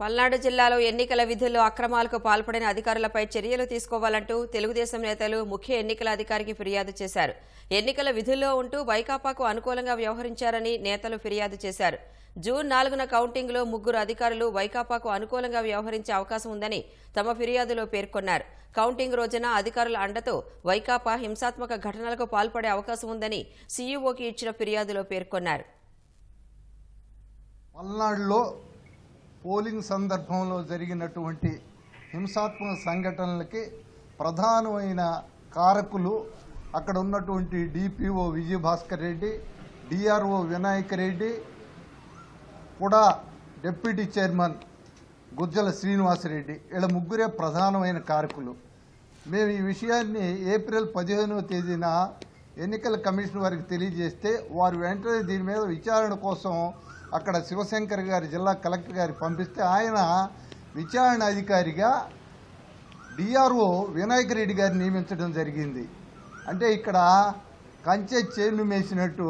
పల్నాడు జిల్లాలో ఎన్నికల విధుల్లో అక్రమాలకు పాల్పడిన అధికారులపై చర్యలు తీసుకోవాలంటూ తెలుగుదేశం నేతలు ముఖ్య ఎన్నికల అధికారికి ఫిర్యాదు చేశారు. ఎన్నికల విధుల్లో ఉంటూ వైకాపాకు అనుకూలంగా వ్యవహరించారని నేతలు ఫిర్యాదు చేశారు. జూన్ నాలుగున కౌంటింగ్లో ముగ్గురు అధికారులు వైకాపాకు అనుకూలంగా వ్యవహరించే అవకాశం ఉందని తమ ఫిర్యాదులో పేర్కొన్నారు. కౌంటింగ్ రోజున అధికారుల అండతో వైకాపా హింసాత్మక ఘటనలకు పాల్పడే అవకాశం ఉందని సీఈఓకి ఇచ్చిన ఫిర్యాదులో పేర్కొన్నారు. పల్నాడులో పోలింగ్ సందర్భంలో జరిగినటువంటి హింసాత్మక సంఘటనలకి ప్రధానమైన కారకులు అక్కడ ఉన్నటువంటి డిపిఓ విజయభాస్కర్ రెడ్డి డిఆర్ఓ వినాయక్ రెడ్డి కూడా డిప్యూటీ చైర్మన్ గుజ్జల శ్రీనివాసరెడ్డి వీళ్ళ ముగ్గురే ప్రధానమైన కారకులు. మేము ఈ విషయాన్ని ఏప్రిల్ పదిహేనవ తేదీన ఎన్నికల కమిషన్ వారికి తెలియజేస్తే వారు వెంటనే దీని మీద విచారణ కోసం అక్కడ శివశంకర్ గారి జిల్లా కలెక్టర్ గారికి పంపిస్తే ఆయన విచారణ అధికారిగా డిఆర్ఓ వినాయక్ రెడ్డి గారిని నియమించడం జరిగింది. అంటే ఇక్కడ కంచె చేను మేసినట్టు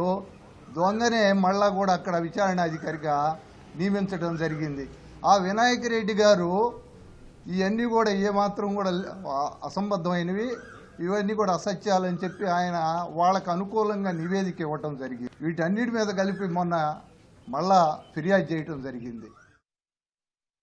దొంగనే మళ్ళా కూడా అక్కడ విచారణ అధికారిగా నియమించడం జరిగింది. ఆ వినాయక రెడ్డి గారు ఇవన్నీ కూడా ఏమాత్రం కూడా అసంబద్ధమైనవి. ఇవన్నీ కూడా అసత్యాలని చెప్పి ఆయన వాళ్ళకు అనుకూలంగా నివేదిక ఇవ్వటం జరిగింది. వీటన్నిటి మీద కలిపి మొన్న మళ్ళా ఫిర్యాదు చేయటం జరిగింది.